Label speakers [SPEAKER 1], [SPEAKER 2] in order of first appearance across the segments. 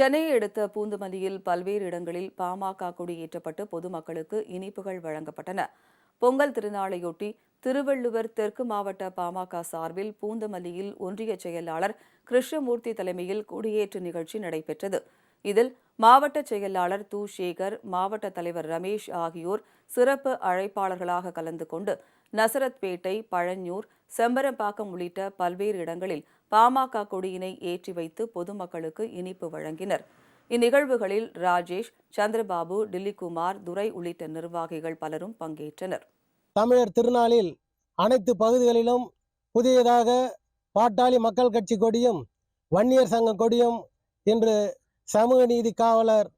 [SPEAKER 1] சென்னையை அடுத்த பூந்தமல்லியில் பல்வேறு இடங்களில் பாமக கொடியேற்றப்பட்டு பொதுமக்களுக்கு இனிப்புகள் வழங்கப்பட்டன. பொங்கல் திருநாளையொட்டி திருவள்ளுவர் தெற்கு மாவட்ட பாமக சார்பில் பூந்தமல்லியில் ஒன்றிய செயலாளர் கிருஷ்ணமூர்த்தி தலைமையில் கொடியேற்று நிகழ்ச்சி நடைபெற்றது. இதில் மாவட்ட செயலாளர் து சேகர் மாவட்ட தலைவர் ரமேஷ் ஆகியோர் சிறப்பு அழைப்பாளர்களாக கலந்து கொண்டு நசரத்பேட்டை பழஞ்சூர் செம்பரம்பாக்கம் உள்ளிட்ட பல்வேறு இடங்களில் பாமக கொடியினை ஏற்றி வைத்து பொதுமக்களுக்கு இனிப்பு வழங்கினர். இந்நிகழ்வுகளில் ராஜேஷ் சந்திரபாபு டில்லிகுமார் துரை உள்ளிட்ட நிர்வாகிகள் பலரும் பங்கேற்றனர்.
[SPEAKER 2] தமிழர் திருநாளில் அனைத்து பகுதிகளிலும் புதியதாக பாட்டாளி மக்கள் கட்சி கொடியும் வன்னியர் சங்க கொடியும் இன்று சமூக நீதி காவலர்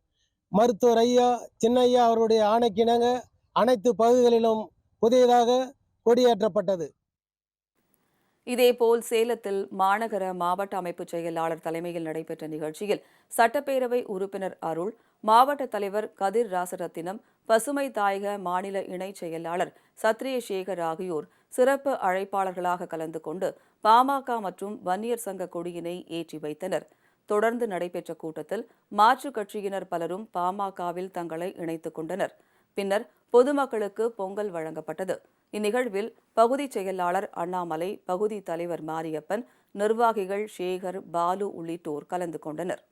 [SPEAKER 2] மருத்துவர் ஐயா சின்னையா அவருடைய ஆணைக்கிணங்க அனைத்து பகுதிகளிலும் புதியதாக கொடியேற்றப்பட்டது.
[SPEAKER 1] இதேபோல் சேலத்தில் மாநகர மாவட்ட அமைப்பு செயலாளர் தலைமையில் நடைபெற்ற நிகழ்ச்சியில் சட்டப்பேரவை உறுப்பினர் அருள் மாவட்ட தலைவர் கதிர் ராசரத்தினம் பசுமை தாயக மாநில இணைச் செயலாளர் சத்ரியசேகர் ஆகியோர் சிறப்பு அழைப்பாளர்களாக கலந்து கொண்டு பாமக மற்றும் வன்னியர் சங்க கொடியினை ஏற்றி வைத்தனர். தொடர்ந்து நடைபெற்ற கூட்டத்தில் மாற்றுக் கட்சியினர் பலரும் பாமகவில் தங்களை இணைத்துக் கொண்டனர். பின்னர் பொதுமக்களுக்கு பொங்கல் வழங்கப்பட்டது. இந்நிகழ்வில் பகுதி செயலாளர் அண்ணாமலை பகுதி தலைவர் மாரியப்பன் நிர்வாகிகள் சேகர் பாலு உள்ளிட்டோர் கலந்து கொண்டனர்.